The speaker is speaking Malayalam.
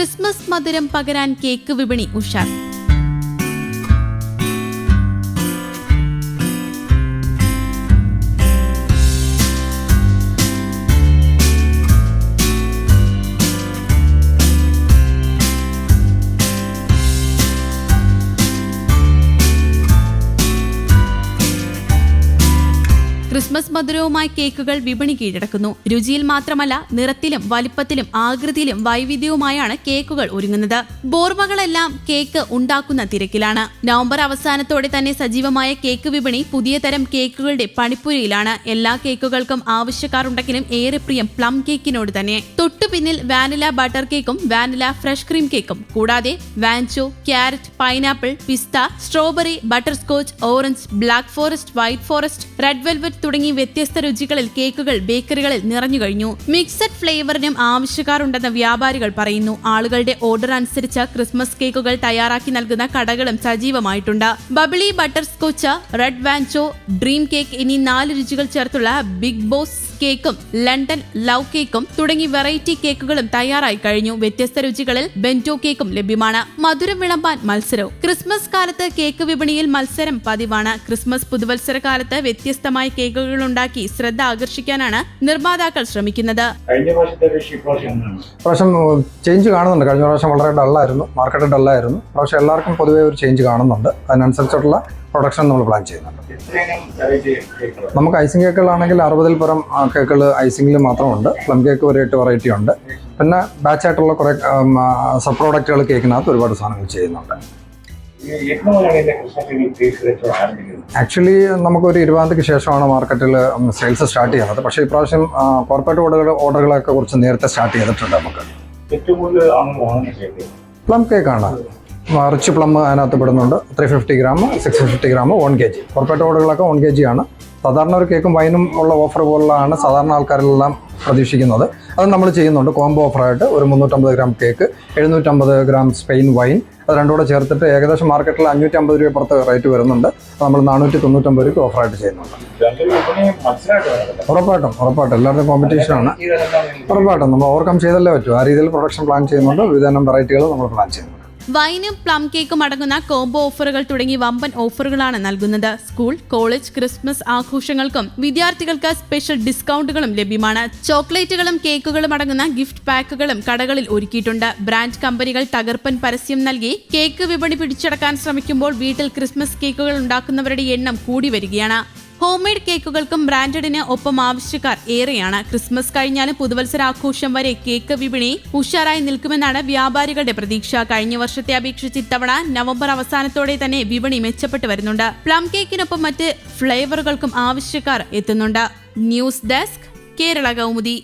ക്രിസ്മസ് മധുരം പകരാൻ കേക്ക് വിപണി ഉഷാർ. ക്രിസ്മസ് മധുരവുമായി കേക്കുകൾ വിപണി കീഴടക്കുന്നു. രുചിയിൽ മാത്രമല്ല നിറത്തിലും വലിപ്പത്തിലും ആകൃതിയിലും വൈവിധ്യവുമായാണ് കേക്കുകൾ ഒരുങ്ങുന്നത്. ബോർമകളെല്ലാം കേക്ക് ഉണ്ടാക്കുന്ന തിരക്കിലാണ്. നവംബർ അവസാനത്തോടെ തന്നെ സജീവമായ കേക്ക് വിപണി പുതിയ തരം കേക്കുകളുടെ പണിപ്പുരയിലാണ്. എല്ലാ കേക്കുകൾക്കും ആവശ്യക്കാരുണ്ടെങ്കിലും ഏറെ പ്രിയം പ്ലം കേക്കിനോട് തന്നെ. തൊട്ടു പിന്നിൽ വാനില ബട്ടർ കേക്കും വാനില ഫ്രഷ് ക്രീം കേക്കും. കൂടാതെ വാൻചോ ക്യാരറ്റ് പൈനാപ്പിൾ പിസ്ത strawberry butterscotch orange black forest white forest red velvet തുടങ്ങി വ്യത്യസ്ത രുചികളിൽ കേക്കുകൾ ബേക്കറികളിൽ നിറഞ്ഞു കഴിഞ്ഞു. മിക്സഡ് ഫ്ലേവറിനും ആവശ്യക്കാരുണ്ടെന്ന് വ്യാപാരികൾ പറയുന്നു. ആളുകളുടെ ഓർഡർ അനുസരിച്ച് ക്രിസ്മസ് കേക്കുകൾ തയ്യാറാക്കി നൽകുന്ന കടകളും സജീവമായിട്ടുണ്ട്. ബബിളി ബട്ടർ സ്കോച്ച് റെഡ് വാൻചോ ഡ്രീം കേക്ക് എന്നീ നാല് രുചികൾ ചേർത്തുള്ള ബിഗ് ബോസ് കേക്കും ലണ്ടൻ ലവ് കേക്കും തുടങ്ങി വെറൈറ്റി കേക്കുകളും തയ്യാറായി കഴിഞ്ഞു. വ്യത്യസ്ത രുചികളിൽ ബെന്റോ കേക്കും ലഭ്യമാണ്. മധുരം വിളമ്പാൻ മത്സരവും. ക്രിസ്മസ് കാലത്ത് കേക്ക് വിപണിയിൽ മത്സരം പതിവാണ്. ക്രിസ്മസ് പുതുവത്സര കാലത്ത് വ്യത്യസ്തമായ കേക്കുകൾ ഉണ്ടാക്കി ശ്രദ്ധ ആകർഷിക്കാനാണ് നിർമ്മാതാക്കൾ ശ്രമിക്കുന്നത്. പ്രാവശ്യം ചേഞ്ച് കാണുന്നുണ്ട്. കഴിഞ്ഞ പ്രാവശ്യം വളരെ ഡള്ളായിരുന്നു മാർക്കറ്റ് ഡള്ളായിരുന്നു പ്രാവശ്യം എല്ലാവർക്കും പൊതുവേ ഒരു ചേഞ്ച് കാണുന്നുണ്ട്. അതിനനുസരിച്ചിട്ടുള്ള പ്രൊഡക്ഷൻ നമ്മൾ പ്ലാൻ ചെയ്യുന്നുണ്ട്. നമുക്ക് ഐസിംഗ് കേക്കുകളാണെങ്കിൽ അറുപതിൽ പരം കേക്കുകൾ ഐസിംഗിൽ മാത്രമുണ്ട്. പ്ലം കേക്ക് ഒരു എട്ട് വെറൈറ്റി ഉണ്ട്. പിന്നെ ബാച്ചായിട്ടുള്ള കുറേ സബ് പ്രോഡക്റ്റുകൾ കേക്കിനകത്ത് ഒരുപാട് സാധനങ്ങൾ ചെയ്യുന്നുണ്ട്. ആക്ച്വലി നമുക്കൊരു ഇരുപതാം ശേഷമാണ് മാർക്കറ്റിൽ സെയിൽസ് സ്റ്റാർട്ട് ചെയ്യുന്നത്. പക്ഷേ ഇപ്രാവശ്യം കോർപ്പറേറ്റ് ഓർഡറുകൾ ഓർഡറുകളൊക്കെ കുറച്ച് നേരത്തെ സ്റ്റാർട്ട് ചെയ്തിട്ടുണ്ട് നമുക്ക്. ഏറ്റവും കൂടുതൽ പ്ലം കേക്കാണ്. റിച്ച് പ്ലം അതിനകത്ത് പെടുന്നുണ്ട്. Three fifty gram six fifty gram one K G corporate ഓർഡറുകളൊക്കെ one K G ആണ്. സാധാരണ ഒരു കേക്കും വൈനും ഉള്ള ഓഫർ പോലുള്ളതാണ് സാധാരണ ആൾക്കാരെല്ലാം പ്രതീക്ഷിക്കുന്നത്. അത് നമ്മൾ ചെയ്യുന്നുണ്ട്. കോംബോ ഓഫറായിട്ട് ഒരു മുന്നൂറ്റമ്പത് ഗ്രാം കേക്ക് എഴുന്നൂറ്റമ്പത് ഗ്രാം സ്പെയിൻ വൈൻ അത് രണ്ടും കൂടെ ചേർത്തിട്ട് ഏകദേശം മാർക്കറ്റിൽ അഞ്ഞൂറ്റമ്പത് രൂപ പുറത്ത് റേറ്റ് വരുന്നുണ്ട്. നമ്മൾ നാനൂറ്റി തൊണ്ണൂറ്റമ്പത് രൂപ ഓഫറായിട്ട് ചെയ്യുന്നുണ്ട്. ഉറപ്പായിട്ടും ഉറപ്പായിട്ടും. എല്ലാവരുടെയും കോമ്പറ്റീഷനാണ് ഉറപ്പായിട്ടും. നമ്മൾ ഓവർകം ചെയ്തല്ലേ പറ്റൂ. ആ രീതിയിൽ പ്രൊഡക്ഷൻ പ്ലാൻ ചെയ്യുന്നുണ്ട്. വിവിധ വെറൈറ്റികൾ നമ്മൾ പ്ലാൻ ചെയ്യുന്നുണ്ട്. വൈനും പ്ലം കേക്കും അടങ്ങുന്ന കോംബോ ഓഫറുകൾ തുടങ്ങി വമ്പൻ ഓഫറുകളാണ് നൽകുന്നത്. സ്കൂൾ കോളേജ് ക്രിസ്മസ് ആഘോഷങ്ങൾക്കും വിദ്യാർത്ഥികൾക്ക് സ്പെഷ്യൽ ഡിസ്കൗണ്ടുകളും ലഭ്യമാണ്. ചോക്ലേറ്റുകളും കേക്കുകളും അടങ്ങുന്ന ഗിഫ്റ്റ് പാക്കുകളും കടകളിൽ ഒരുക്കിയിട്ടുണ്ട്. ബ്രാൻഡ് കമ്പനികൾ തകർപ്പൻ പരസ്യം നൽകി കേക്ക് വിപണി പിടിച്ചടക്കാൻ ശ്രമിക്കുമ്പോൾ വീട്ടിൽ ക്രിസ്മസ് കേക്കുകൾ ഉണ്ടാക്കുന്നവരുടെ എണ്ണം കൂടി വരികയാണ്. ഹോം മെയ്ഡ് കേക്കുകൾക്കും ബ്രാൻഡഡിന് ഒപ്പം ആവശ്യക്കാർ ഏറെയാണ്. ക്രിസ്മസ് കഴിഞ്ഞാലും പുതുവത്സരാഘോഷം വരെ കേക്ക് വിപണി ഉഷാറായി നിൽക്കുമെന്നാണ് വ്യാപാരികളുടെ പ്രതീക്ഷ. കഴിഞ്ഞ വർഷത്തെ അപേക്ഷിച്ച് ഇത്തവണ നവംബർ അവസാനത്തോടെ തന്നെ വിപണി മെച്ചപ്പെട്ടു വരുന്നുണ്ട്. പ്ലം കേക്കിനൊപ്പം മറ്റ് ഫ്ലേവറുകൾക്കും ആവശ്യക്കാർ എത്തുന്നുണ്ട്. News desk Kerala Kaumudi.